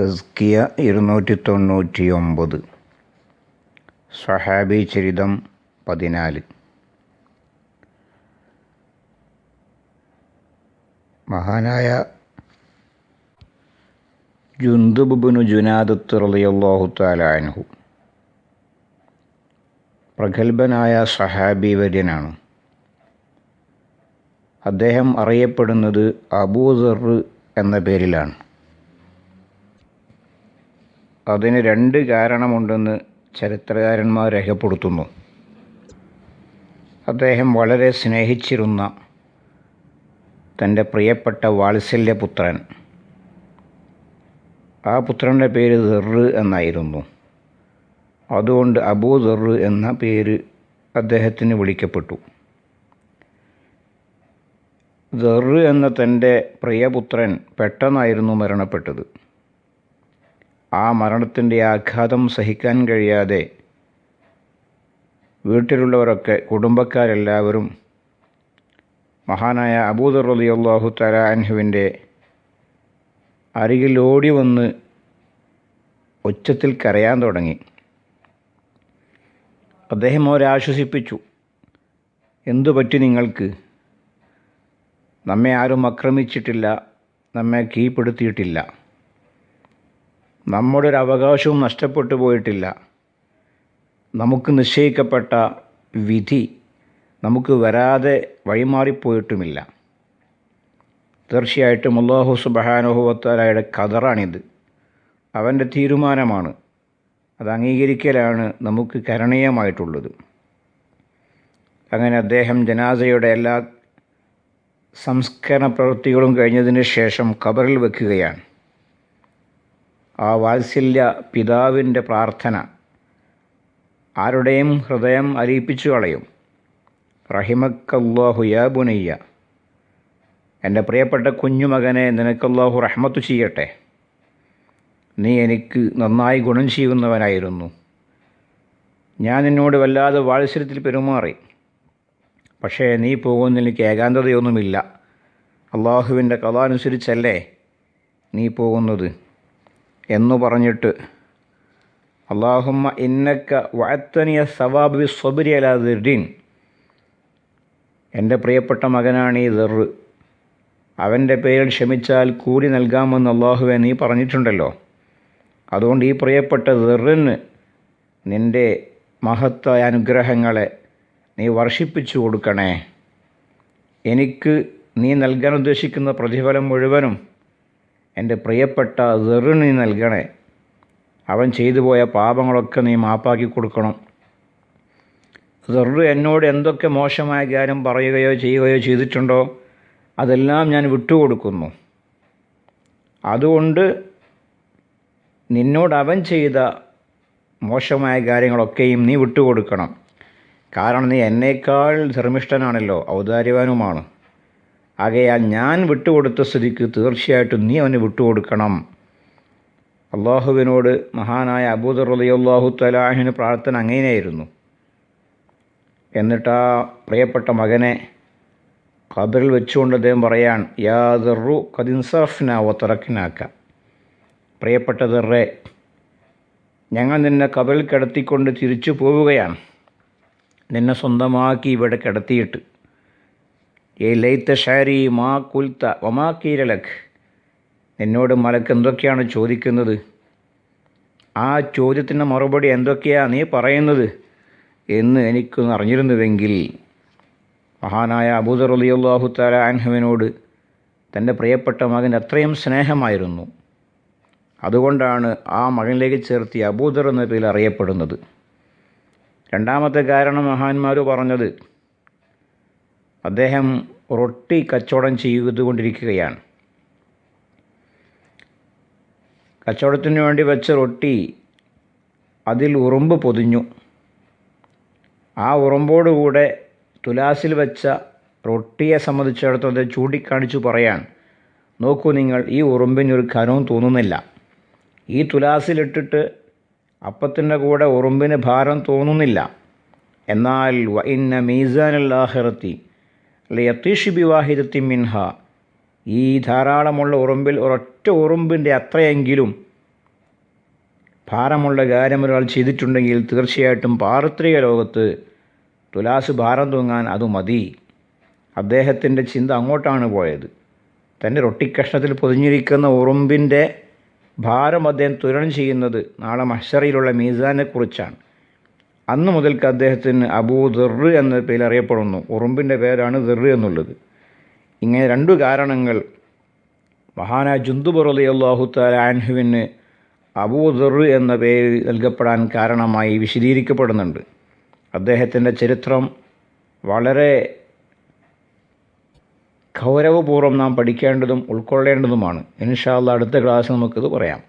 തസ്കിയ ഇരുന്നൂറ്റി തൊണ്ണൂറ്റി ഒമ്പത് സഹാബി ചരിതം പതിനാല്. മഹാനായ ജുന്ദുബുബിനു ജുനാദത്ത് റളിയല്ലാഹു പ്രഗത്ഭനായ സഹാബി വര്യനാണ്. അദ്ദേഹം അറിയപ്പെടുന്നത് അബൂദർ എന്ന പേരിലാണ്. അതിന് രണ്ട് കാരണമുണ്ടെന്ന് ചരിത്രകാരന്മാർ രേഖപ്പെടുത്തുന്നു. അദ്ദേഹം വളരെ സ്നേഹിച്ചിരുന്ന തന്റെ പ്രിയപ്പെട്ട വാത്സല്യപുത്രൻ. ആ പുത്രന്റെ പേര് ദെറ് എന്നായിരുന്നു. അതുകൊണ്ട് അബൂ ദെറ് എന്ന പേര് അദ്ദേഹത്തിന് വിളിക്കപ്പെട്ടു. ദെറ് എന്ന തന്റെ പ്രിയപുത്രൻ പെട്ടെന്നായിരുന്നു മരണപ്പെട്ടത്. ആ മരണത്തിന്റെ ആഘാതം സഹിക്കാൻ കഴിയാതെ വീട്ടിലുള്ളവരൊക്കെ കുടുംബക്കാരെല്ലാവരും മഹാനായ അബൂദർ അള്ളാഹു തല അൻഹുവിന്റെ അരികിൽ ഓടി വന്ന് ഉച്ചത്തിൽ കരയാൻ തുടങ്ങി. അദ്ദേഹം അവരെ ആശ്വസിപ്പിച്ചു എന്തു പറ്റി നിങ്ങൾക്ക്? നമ്മെ ആരും ആക്രമിച്ചിട്ടില്ല നമ്മെ കീഴ്പ്പെടുത്തിയിട്ടില്ല. നമ്മുടെ ഒരു അവകാശവും നഷ്ടപ്പെട്ടു പോയിട്ടില്ല. നമുക്ക് നിശ്ചയിക്കപ്പെട്ട വിധി നമുക്ക് വരാതെ വഴിമാറിപ്പോയിട്ടുമില്ല. തീർച്ചയായിട്ടും അള്ളാഹു സുബഹാനുഹുവത്താലയുടെ കതറാണിത് അവന്റെ തീരുമാനമാണ്. അത് അംഗീകരിക്കലാണ് നമുക്ക് കരണീയമായിട്ടുള്ളത്. അങ്ങനെ അദ്ദേഹം ജനാസയുടെ എല്ലാ സംസ്കരണ പ്രവൃത്തികളും കഴിഞ്ഞതിന് ശേഷം ഖബറിൽ വെക്കുകയാണ്. ആ വാത്സല്യ പിതാവിന്റെ പ്രാർത്ഥന ആരുടെയും ഹൃദയം അലിയിപ്പിച്ചു കളയും. റഹിമക്കല്ലാഹു യാ ബുനയ്യ. എന്റെ പ്രിയപ്പെട്ട കുഞ്ഞുമകനെ നിനക്കല്ലാഹു റഹ്മത്തു ചെയ്യട്ടെ. നീ എനിക്ക് നന്നായി ഗുണം ചെയ്യുന്നവനായിരുന്നു. ഞാൻ നിന്നോട് വല്ലാതെ വാത്സല്യത്തിൽ പെരുമാറി. പക്ഷേ നീ പോകുന്നതിൽ എനിക്ക് ഏകാന്തതയൊന്നുമില്ല. അള്ളാഹുവിന്റെ കഥ അനുസരിച്ചല്ലേ നീ പോകുന്നത്? എന്നു പറഞ്ഞിട്ട് അള്ളാഹുമ്മ ഇന്നക്ക വഴത്തനിയ സവാബി സ്വബരി അലാദിൻ എന്റെ പ്രിയപ്പെട്ട മകനാണ് ഈ ദർ അവന്റെ പേരിൽ ക്ഷമിച്ചാൽ കൂലി നൽകാമെന്ന് അള്ളാഹുവെ നീ പറഞ്ഞിട്ടുണ്ടല്ലോ. അതുകൊണ്ട് ഈ പ്രിയപ്പെട്ട ദറിന് നിന്റെ മഹത്തായ അനുഗ്രഹങ്ങളെ നീ വർഷിപ്പിച്ചു കൊടുക്കണേ. എനിക്ക് നീ നൽകാൻ ഉദ്ദേശിക്കുന്ന പ്രതിഫലം മുഴുവനും എന്റെ പ്രിയപ്പെട്ട ദറിന് നീ നൽകണേ. അവൻ ചെയ്തു പോയ പാപങ്ങളൊക്കെ നീ മാപ്പാക്കി കൊടുക്കണം. ദറു എന്നോട് എന്തൊക്കെ മോശമായ കാര്യം പറയുകയോ ചെയ്യുകയോ ചെയ്തിട്ടുണ്ടോ അതെല്ലാം ഞാൻ വിട്ടുകൊടുക്കുന്നു. അതുകൊണ്ട് നിന്നോട് അവൻ ചെയ്ത മോശമായ കാര്യങ്ങളൊക്കെയും നീ വിട്ടുകൊടുക്കണം. കാരണം നീ എന്നേക്കാൾ ധർമ്മിഷ്ഠനാണല്ലോ ഔദാര്യവാനുമാണ്. ആകയാൽ ഞാൻ വിട്ടുകൊടുത്ത സ്ഥിതിക്ക് തീർച്ചയായിട്ടും നീ അവന് വിട്ടുകൊടുക്കണം. അള്ളാഹുവിനോട് മഹാനായ അബൂദർ അലി അള്ളാഹു തലാഹിന് പ്രാർത്ഥന അങ്ങനെയായിരുന്നു. എന്നിട്ട് ആ പ്രിയപ്പെട്ട മകനെ ഖബറിൽ വെച്ചുകൊണ്ട് അദ്ദേഹം പറയാൻ യാദറു കദിൻസഫ്ന ഒത്തറക്കിനാക്ക പ്രിയപ്പെട്ട ദറേ ഞങ്ങൾ നിന്നെ കബറിൽ കിടത്തിക്കൊണ്ട് തിരിച്ചു പോവുകയാണ്. നിന്നെ സ്വന്തമാക്കി ഇവിടെ കിടത്തിയിട്ട്. ഏ ലൈത്ത ഷാരി മാ കുൽത്ത ഒമാ കീരലഖ്. നിന്നോട് മലക്ക് എന്തൊക്കെയാണ് ചോദിക്കുന്നത്? ആ ചോദ്യത്തിന്റെ മറുപടി എന്തൊക്കെയാണ് നീ പറയുന്നത്? എന്ന് എനിക്കൊന്ന് അറിഞ്ഞിരുന്നുവെങ്കിൽ മഹാനായ അബൂദർ അലി അള്ളാഹു താല അൻഹുവിനോട് തന്റെ പ്രിയപ്പെട്ട മകൻ അത്രയും സ്നേഹമായിരുന്നു. അതുകൊണ്ടാണ് ആ മകനിലേക്ക് ചേർത്തി അബൂദർ എന്ന പേരിൽ അറിയപ്പെടുന്നത്. രണ്ടാമത്തെ കാരണം മഹാന്മാർ പറഞ്ഞത് അദ്ദേഹം റൊട്ടി കച്ചവടം ചെയ്തുകൊണ്ടിരിക്കുകയാണ്. കച്ചവടത്തിന് വേണ്ടി വെച്ച റൊട്ടി അതിൽ ഉറുമ്പ് പൊതിഞ്ഞു. ആ ഉറുമ്പോടുകൂടെ തുലാസിൽ വെച്ച റൊട്ടിയെ സംബന്ധിച്ചിടത്തോളം അത് ചൂണ്ടിക്കാണിച്ചു പറയാൻ നോക്കൂ നിങ്ങൾ ഈ ഉറുമ്പിനൊരു ഖനവും തോന്നുന്നില്ല. ഈ തുലാസിലിട്ടിട്ട് അപ്പത്തിന്റെ കൂടെ ഉറുമ്പിന് ഭാരം തോന്നുന്നില്ല. എന്നാൽ ഇന്ന മീസാനുല്ലാഹിറത്തി അല്ലെ യത്തീഷ് ബിവാഹിദത്തി മിൻഹ. ഈ ധാരാളമുള്ള ഉറുമ്പിൽ ഒരൊറ്റ ഉറുമ്പിന്റെ അത്രയെങ്കിലും ഭാരമുള്ള കാര്യം ഒരാൾ ചെയ്തിട്ടുണ്ടെങ്കിൽ തീർച്ചയായിട്ടും പാർത്രിക ലോകത്ത് തുലാസ് ഭാരം തൂങ്ങാൻ അത് മതി. അദ്ദേഹത്തിന്റെ ചിന്ത അങ്ങോട്ടാണ് പോയത്. തന്റെ റൊട്ടിക്കഷ്ണത്തിൽ പൊതിഞ്ഞിരിക്കുന്ന ഉറുമ്പിന്റെ ഭാരം അദ്ദേഹം തുരണം ചെയ്യുന്നത് നാളെ മഷറിയിലുള്ള മീസാനെക്കുറിച്ചാണ് അന്ന് മുതൽക്ക് അദ്ദേഹത്തിന് അബൂ ദെറ് എന്ന പേരിൽ അറിയപ്പെടുന്നു. ഉറുമ്പിന്റെ പേരാണ് ദെറ് എന്നുള്ളത്. ഇങ്ങനെ രണ്ടു കാരണങ്ങൾ മഹാനായ ജുന്തുബുറലി അള്ളാഹു താലാൻഹുവിന് അബൂ ദെറ് എന്ന പേര് നൽകപ്പെടാൻ കാരണമായി വിശദീകരിക്കപ്പെടുന്നുണ്ട്. അദ്ദേഹത്തിന്റെ ചരിത്രം വളരെ ഗൗരവപൂർവം നാം പഠിക്കേണ്ടതും ഉൾക്കൊള്ളേണ്ടതുമാണ്. ഇൻഷാല്ല അടുത്ത ക്ലാസ് നമുക്കിത് പറയാം.